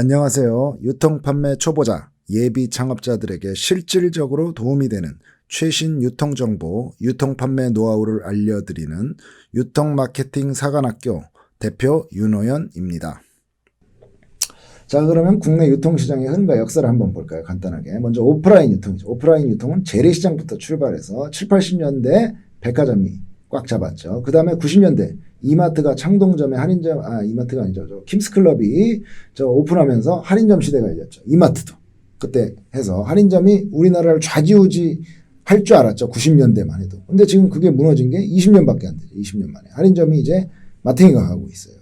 안녕하세요. 유통 판매 초보자, 예비 창업자들에게 실질적으로 도움이 되는 최신 유통 정보, 유통 판매 노하우를 알려드리는 유통 마케팅 사관학교 대표 윤호연입니다. 자, 그러면 국내 유통시장의 흐름과 역사를 한번 볼까요? 간단하게. 먼저 오프라인 유통이죠. 오프라인 유통은 재래시장부터 출발해서 7, 80년대 백화점이 꽉 잡았죠. 그 다음에 90년대 이마트가 창동점에 할인점, 아, 이마트가 아니죠. 저 킴스클럽이 저 오픈하면서 할인점 시대가 열렸죠. 이마트도. 그때 해서 할인점이 우리나라를 좌지우지 할 줄 알았죠. 90년대만 해도. 근데 지금 그게 무너진 게 20년밖에 안 되죠. 20년 만에. 할인점이 이제 마탱이가 가고 있어요.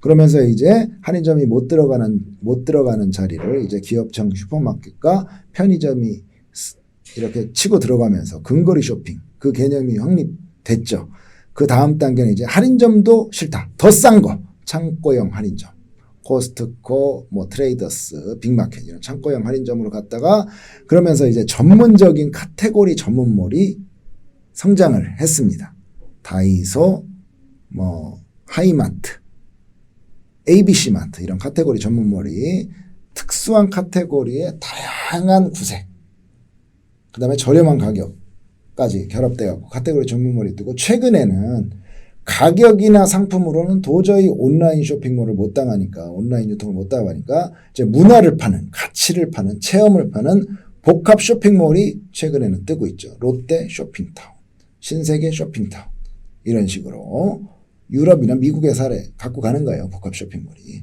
그러면서 이제 할인점이 못 들어가는 못 들어가는 자리를 이제 기업청 슈퍼마켓과 편의점이 스- 이렇게 치고 들어가면서 근거리 쇼핑 그 개념이 확립 됐죠. 그 다음 단계는 이제 할인점도 싫다. 더 싼 거. 창고형 할인점. 코스트코, 뭐 트레이더스, 빅마켓 이런 창고형 할인점으로 갔다가 그러면서 이제 전문적인 카테고리 전문몰이 성장을 했습니다. 다이소, 뭐 하이마트, ABC 마트 이런 카테고리 전문몰이 특수한 카테고리의 다양한 구색, 그 다음에 저렴한 가격 까지 결합되어 카테고리 전문몰이 뜨고 최근에는 가격이나 상품으로는 도저히 온라인 쇼핑몰을 못 당하니까 온라인 유통을 못 당하니까 이제 문화를 파는 가치를 파는 체험을 파는 복합 쇼핑몰이 최근에는 뜨고 있죠. 롯데 쇼핑타운, 신세계 쇼핑타운 이런 식으로 유럽이나 미국의 사례 갖고 가는 거예요. 복합 쇼핑몰이.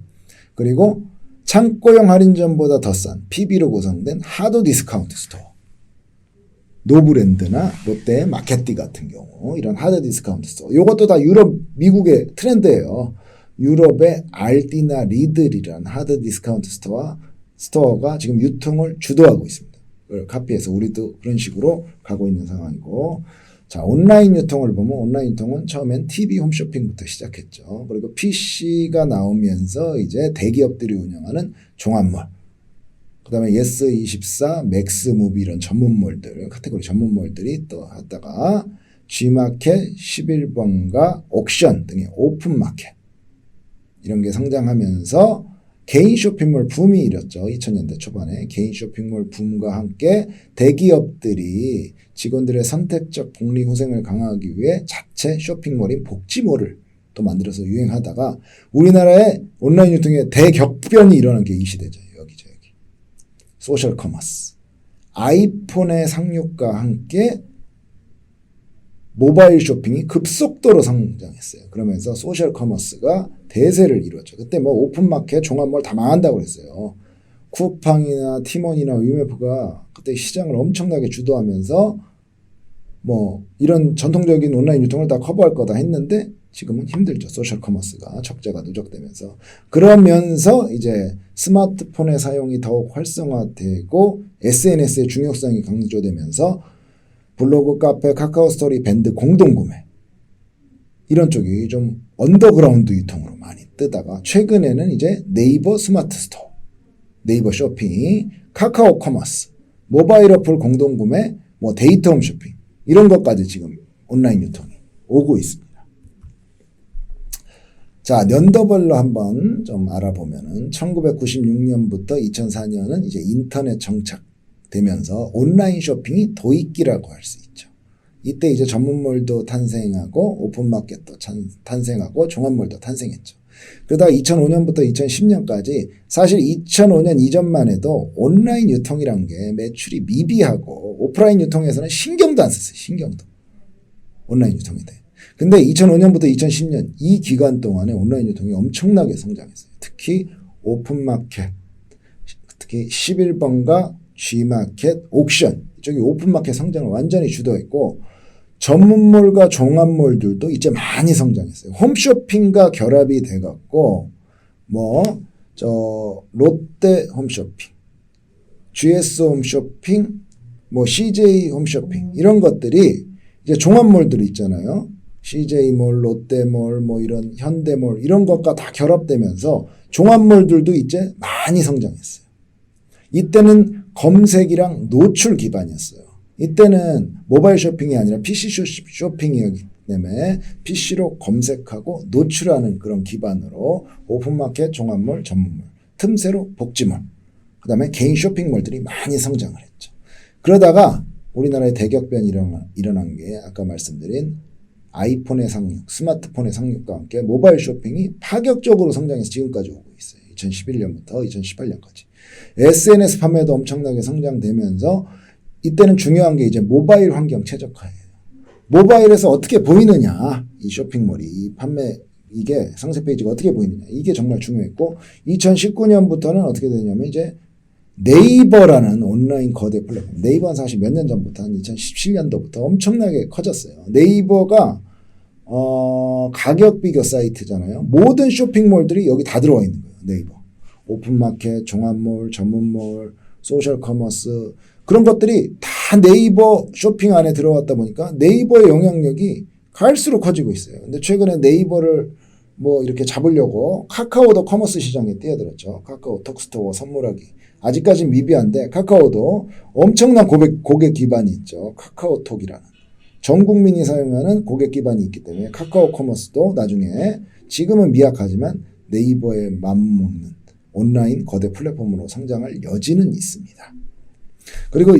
그리고 창고형 할인점보다 더 싼 PB로 구성된 하드 디스카운트 스토어. 노브랜드나 롯데 마켓디 같은 경우 이런 하드 디스카운트 스토어. 이것도 다 유럽, 미국의 트렌드예요. 유럽의 알디나 리들이란 하드 디스카운트 스토어 스토어가 지금 유통을 주도하고 있습니다. 그걸 카피해서 우리도 그런 식으로 가고 있는 상황이고 자, 온라인 유통을 보면 온라인 유통은 처음엔 TV 홈쇼핑부터 시작했죠. 그리고 PC가 나오면서 이제 대기업들이 운영하는 종합몰, 그 다음에 예스 24, 맥스 무비 이런 전문몰들, 카테고리 전문몰들이 또 하다가 G마켓, 11번가, 옥션 등의 오픈 마켓 이런 게 성장하면서 개인 쇼핑몰 붐이 일었죠. 2000년대 초반에 개인 쇼핑몰 붐과 함께 대기업들이 직원들의 선택적 복리 후생을 강화하기 위해 자체 쇼핑몰인 복지몰을 또 만들어서 유행하다가 우리나라의 온라인 유통의 대격변이 일어난 게 이 시대죠. 소셜 커머스. 아이폰의 상륙과 함께 모바일 쇼핑이 급속도로 성장했어요. 그러면서 소셜 커머스가 대세를 이루었죠. 그때 뭐 오픈마켓, 종합몰 다 망한다고 그랬어요. 쿠팡이나 티몬이나 위메프가 그때 시장을 엄청나게 주도하면서 뭐 이런 전통적인 온라인 유통을 다 커버할 거다 했는데 지금은 힘들죠. 소셜 커머스가 적자가 누적되면서 그러면서 이제 스마트폰의 사용이 더욱 활성화되고 SNS의 중요성이 강조되면서 블로그, 카페, 카카오 스토리, 밴드 공동 구매 이런 쪽이 좀 언더그라운드 유통으로 많이 뜨다가 최근에는 이제 네이버 스마트 스토어, 네이버 쇼핑, 카카오 커머스, 모바일 어플 공동 구매, 뭐 데이터 홈 쇼핑 이런 것까지 지금 온라인 유통이 오고 있습니다. 자, 연도별로 한번 좀 알아보면은 1996년부터 2004년은 이제 인터넷 정착되면서 온라인 쇼핑이 도입기라고 할 수 있죠. 이때 이제 전문몰도 탄생하고 오픈마켓도 찬- 탄생하고 종합몰도 탄생했죠. 그러다가 2005년부터 2010년까지 사실 2005년 이전만 해도 온라인 유통이란 게 매출이 미비하고 오프라인 유통에서는 신경도 안 썼어요. 신경도. 온라인 유통에 대해. 근데 2005년부터 2010년 이 기간 동안에 온라인 유통이 엄청나게 성장했어요. 특히 오픈마켓, 특히 11번가 G마켓, 옥션 이쪽이 오픈마켓 성장을 완전히 주도했고 전문몰과 종합몰들도 이제 많이 성장했어요. 홈쇼핑과 결합이 돼갖고 뭐 저 롯데 홈쇼핑, GS 홈쇼핑, 뭐 CJ 홈쇼핑 이런 것들이 이제 종합몰들 있잖아요. CJ몰, 롯데몰, 뭐 이런 현대몰 이런 것과 다 결합되면서 종합몰들도 이제 많이 성장했어요. 이때는 검색이랑 노출 기반이었어요. 이때는 모바일 쇼핑이 아니라 PC 쇼- 쇼핑이었기 때문에 PC로 검색하고 노출하는 그런 기반으로 오픈마켓, 종합몰, 전문몰 틈새로 복지몰, 그 다음에 개인 쇼핑몰들이 많이 성장을 했죠. 그러다가 우리나라의 대격변이 일어난 게 아까 말씀드린 아이폰의 상륙, 스마트폰의 상륙과 함께 모바일 쇼핑이 파격적으로 성장해서 지금까지 오고 있어요. 2011년부터 2018년까지. SNS 판매도 엄청나게 성장되면서 이때는 중요한 게 이제 모바일 환경 최적화예요. 모바일에서 어떻게 보이느냐, 이 쇼핑몰이, 이 판매, 이게 상세 페이지가 어떻게 보이느냐, 이게 정말 중요했고, 2019년부터는 어떻게 되냐면 이제 네이버라는 온라인 거대 플랫폼, 네이버는 사실 몇 년 전부터 한 2017년도부터 엄청나게 커졌어요. 네이버가 어, 가격 비교 사이트잖아요. 모든 쇼핑몰들이 여기 다 들어와 있는 거예요. 네이버. 오픈마켓, 종합몰, 전문몰, 소셜 커머스 그런 것들이 다 네이버 쇼핑 안에 들어왔다 보니까 네이버의 영향력이 갈수록 커지고 있어요. 근데 최근에 네이버를 뭐 이렇게 잡으려고 카카오도 커머스 시장에 뛰어들었죠. 카카오 톡스토어 선물하기. 아직까지 미비한데 카카오도 엄청난 고객, 고객 기반이 있죠. 카카오톡이라는. 전 국민이 사용하는 고객 기반이 있기 때문에 카카오 커머스도 나중에 지금은 미약하지만 네이버에 맞먹는 온라인 거대 플랫폼으로 성장할 여지는 있습니다. 그리고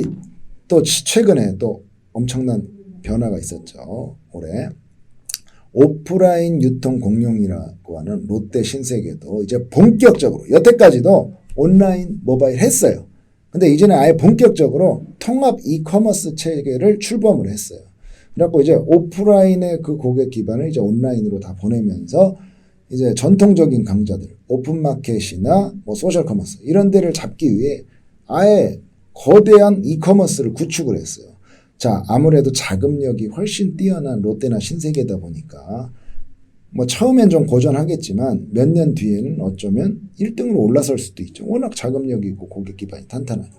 또 최근에 또 엄청난 변화가 있었죠. 올해 오프라인 유통 공룡이라고 하는 롯데 신세계도 이제 본격적으로 여태까지도 온라인 모바일 했어요. 근데 이제는 아예 본격적으로 통합 이커머스 체계를 출범을 했어요. 그래갖고 이제 오프라인의 그 고객 기반을 이제 온라인으로 다 보내면서 이제 전통적인 강자들, 오픈마켓이나 뭐 소셜 커머스 이런 데를 잡기 위해 아예 거대한 이커머스를 구축을 했어요. 자, 아무래도 자금력이 훨씬 뛰어난 롯데나 신세계다 보니까 뭐 처음엔 좀 고전하겠지만 몇 년 뒤에는 어쩌면 1등으로 올라설 수도 있죠. 워낙 자금력이 있고 고객 기반이 탄탄하니까.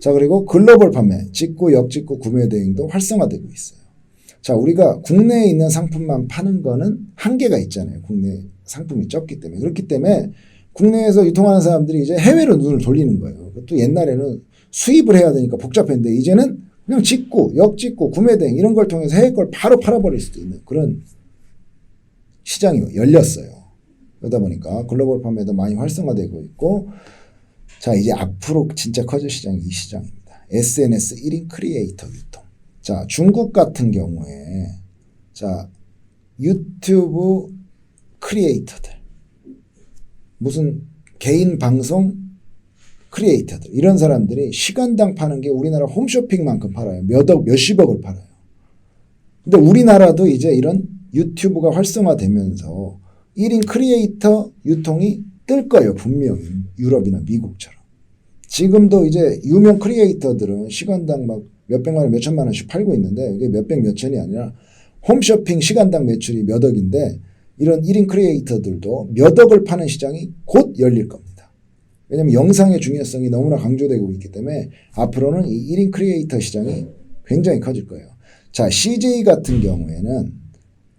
자, 그리고 글로벌 판매, 직구, 역직구 구매 대행도 활성화되고 있어요. 자, 우리가 국내에 있는 상품만 파는 거는 한계가 있잖아요. 국내 상품이 적기 때문에. 그렇기 때문에 국내에서 유통하는 사람들이 이제 해외로 눈을 돌리는 거예요. 또 옛날에는 수입을 해야 되니까 복잡했는데 이제는 그냥 직구, 역직구, 구매 대행 이런 걸 통해서 해외 걸 바로 팔아버릴 수도 있는 그런 시장이 열렸어요. 그러다 보니까 글로벌 판매도 많이 활성화되고 있고 자 이제 앞으로 진짜 커질 시장이 이 시장입니다. SNS 1인 크리에이터 유통. 자 중국 같은 경우에 자 유튜브 크리에이터들 무슨 개인 방송 크리에이터들 이런 사람들이 시간당 파는 게 우리나라 홈쇼핑만큼 팔아요. 몇억 몇십억을 팔아요. 근데 우리나라도 이제 이런 유튜브가 활성화되면서 1인 크리에이터 유통이 뜰 거예요. 분명히 유럽이나 미국처럼. 지금도 이제 유명 크리에이터들은 시간당 막 몇백만 원, 몇천만 원씩 팔고 있는데 이게 몇백, 몇천이 아니라 홈쇼핑 시간당 매출이 몇 억인데 이런 1인 크리에이터들도 몇 억을 파는 시장이 곧 열릴 겁니다. 왜냐하면 영상의 중요성이 너무나 강조되고 있기 때문에 앞으로는 이 1인 크리에이터 시장이 굉장히 커질 거예요. 자, CJ 같은 경우에는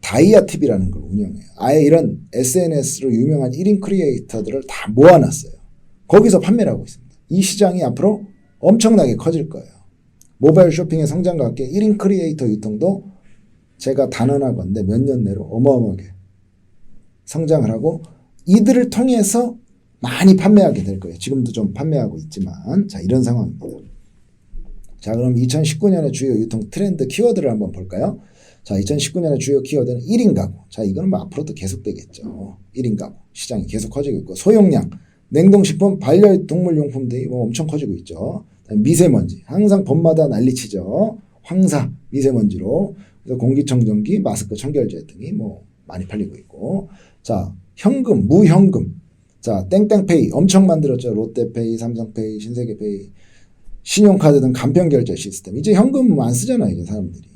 다이아 TV라는 걸 운영해요. 아예 이런 SNS로 유명한 1인 크리에이터들을 다 모아놨어요. 거기서 판매를 하고 있습니다. 이 시장이 앞으로 엄청나게 커질 거예요. 모바일 쇼핑의 성장과 함께 1인 크리에이터 유통도 제가 단언하건데 몇 년 내로 어마어마하게 성장을 하고 이들을 통해서 많이 판매하게 될 거예요. 지금도 좀 판매하고 있지만 자 이런 상황입니다. 자 그럼 2019년의 주요 유통 트렌드 키워드를 한번 볼까요? 자 2019년의 주요 키워드는 1인 가구. 자 이거는 뭐 앞으로도 계속 되겠죠. 1인 가구 시장이 계속 커지고 있고 소용량 냉동식품 반려동물 용품들이 뭐 엄청 커지고 있죠. 미세먼지 항상 봄마다 난리치죠. 황사 미세먼지로 그래서 공기청정기, 마스크, 청결제 등이 뭐 많이 팔리고 있고 자 현금, 무현금 자 땡땡페이 엄청 만들었죠. 롯데페이, 삼성페이, 신세계페이 신용카드 등 간편 결제 시스템 이제 현금 안 쓰잖아요. 이제 사람들이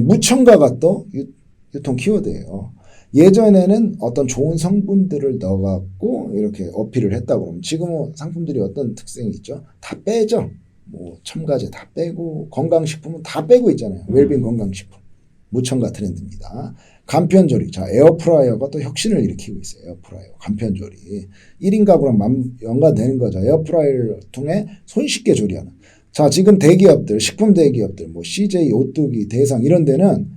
무첨가가 또 유, 유통 키워드예요. 예전에는 어떤 좋은 성분들을 넣어갖고 이렇게 어필을 했다 그러면 지금은 상품들이 어떤 특성이 있죠? 다 빼죠. 뭐 첨가제 다 빼고 건강식품은 다 빼고 있잖아요. 웰빙 건강식품. 무첨가 트렌드입니다. 간편조리. 자, 에어프라이어가 또 혁신을 일으키고 있어요. 에어프라이어. 간편조리. 1인 가구랑 연관되는 거죠. 에어프라이어를 통해 손쉽게 조리하는. 자, 지금 대기업들, 식품 대기업들, 뭐 CJ, 오뚜기, 대상 이런 데는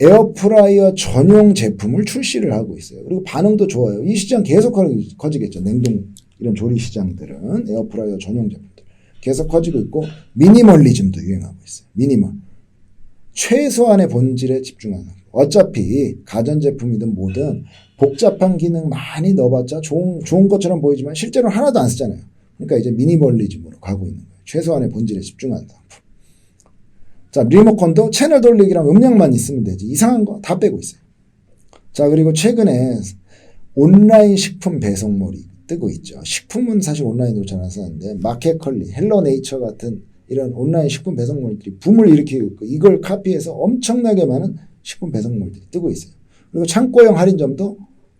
에어프라이어 전용 제품을 출시를 하고 있어요. 그리고 반응도 좋아요. 이 시장 계속 커- 커지겠죠. 냉동 이런 조리 시장들은 에어프라이어 전용 제품들 계속 커지고 있고 미니멀리즘도 유행하고 있어요. 미니멀. 최소한의 본질에 집중하는. 어차피 가전제품이든 뭐든 복잡한 기능 많이 넣어봤자 좋은, 좋은 것처럼 보이지만 실제로 하나도 안 쓰잖아요. 그러니까 이제 미니멀리즘으로 가고 있는 거예요. 최소한의 본질에 집중하는 상품. 자, 리모컨도 채널 돌리기랑 음량만 있으면 되지. 이상한 거 다 빼고 있어요. 자, 그리고 최근에 온라인 식품 배송몰이 뜨고 있죠. 식품은 사실 온라인으로 잘안 쓰는데 마켓컬리, 헬로네이처 같은 이런 온라인 식품 배송몰들이 붐을 일으키고 있고 이걸 카피해서 엄청나게 많은 식품 배송몰들이 뜨고 있어요. 그리고 창고형 할인점도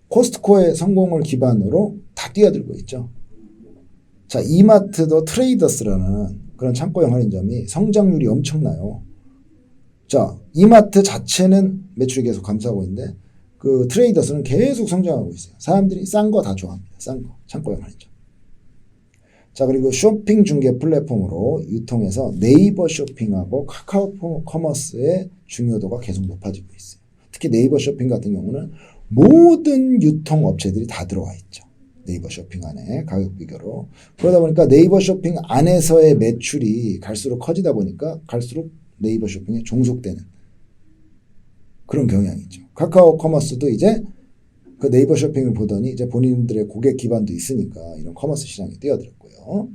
코스트코의 성공을 기반으로 다 뛰어들고 있죠. 자, 이마트도 트레이더스라는 그런 창고형 할인점이 성장률이 엄청나요. 자, 이마트 자체는 매출이 계속 감소하고 있는데 그 트레이더스는 계속 성장하고 있어요. 사람들이 싼 거 다 좋아합니다. 싼 거. 창고형 할인점. 자, 그리고 쇼핑 중개 플랫폼으로 유통해서 네이버 쇼핑하고 카카오 커머스의 중요도가 계속 높아지고 있어요. 특히 네이버 쇼핑 같은 경우는 모든 유통 업체들이 다 들어와 있죠. 네이버 쇼핑 안에 가격 비교로. 그러다 보니까 네이버 쇼핑 안에서의 매출이 갈수록 커지다 보니까 갈수록 네이버 쇼핑에 종속되는 그런 경향이 있죠. 카카오 커머스도 이제 그 네이버 쇼핑을 보더니 이제 본인들의 고객 기반도 있으니까 이런 커머스 시장에 뛰어들었고요.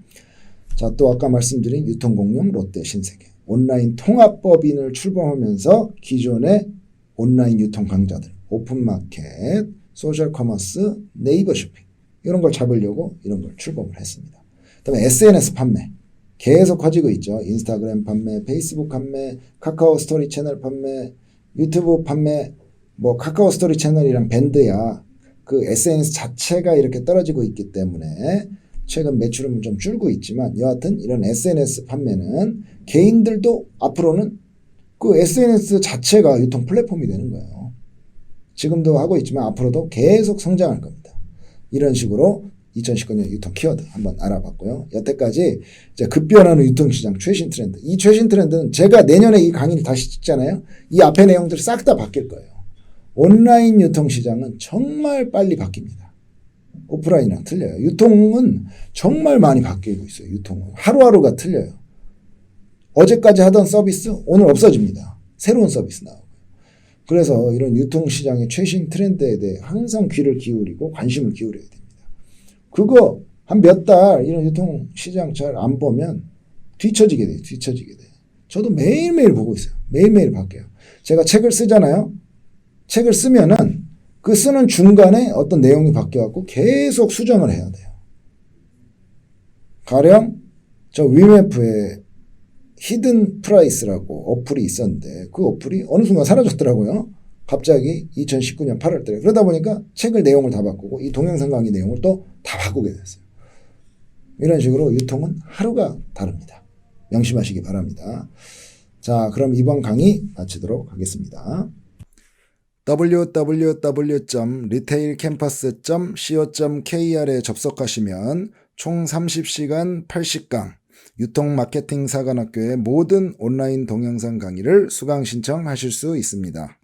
자, 또 아까 말씀드린 유통공룡 롯데 신세계. 온라인 통합법인을 출범하면서 기존의 온라인 유통 강자들, 오픈마켓, 소셜 커머스, 네이버 쇼핑 이런 걸 잡으려고 이런 걸 출범을 했습니다. 그다음에 SNS 판매 계속 커지고 있죠. 인스타그램 판매, 페이스북 판매, 카카오 스토리 채널 판매, 유튜브 판매, 뭐 카카오 스토리 채널이랑 밴드야 그 SNS 자체가 이렇게 떨어지고 있기 때문에 최근 매출은 좀 줄고 있지만 여하튼 이런 SNS 판매는 개인들도 앞으로는 그 SNS 자체가 유통 플랫폼이 되는 거예요. 지금도 하고 있지만 앞으로도 계속 성장할 겁니다. 이런 식으로 2019년 유통 키워드 한번 알아봤고요. 여태까지 이제 급변하는 유통시장 최신 트렌드. 이 최신 트렌드는 제가 내년에 이 강의를 다시 찍잖아요. 이 앞에 내용들이 싹다 바뀔 거예요. 온라인 유통 시장은 정말 빨리 바뀝니다. 오프라인이랑 틀려요. 유통은 정말 많이 바뀌고 있어요. 유통은. 하루하루가 틀려요. 어제까지 하던 서비스 오늘 없어집니다. 새로운 서비스 나오고. 그래서 이런 유통 시장의 최신 트렌드에 대해 항상 귀를 기울이고 관심을 기울여야 됩니다. 그거 한 몇 달 이런 유통 시장 잘 안 보면 뒤처지게 돼요. 뒤처지게 돼요. 저도 매일매일 보고 있어요. 매일매일 바뀌어요. 제가 책을 쓰잖아요. 책을 쓰면은 그 쓰는 중간에 어떤 내용이 바뀌어갖고 계속 수정을 해야 돼요. 가령 저 위메프에 히든 프라이스라고 어플이 있었는데 그 어플이 어느 순간 사라졌더라고요. 갑자기 2019년 8월 달에. 그러다 보니까 책을 내용을 다 바꾸고 이 동영상 강의 내용을 또 다 바꾸게 됐어요. 이런 식으로 유통은 하루가 다릅니다. 명심하시기 바랍니다. 자, 그럼 이번 강의 마치도록 하겠습니다. www.retailcampus.co.kr에 접속하시면 총 30시간 80강 유통 마케팅 사관학교의 모든 온라인 동영상 강의를 수강 신청하실 수 있습니다.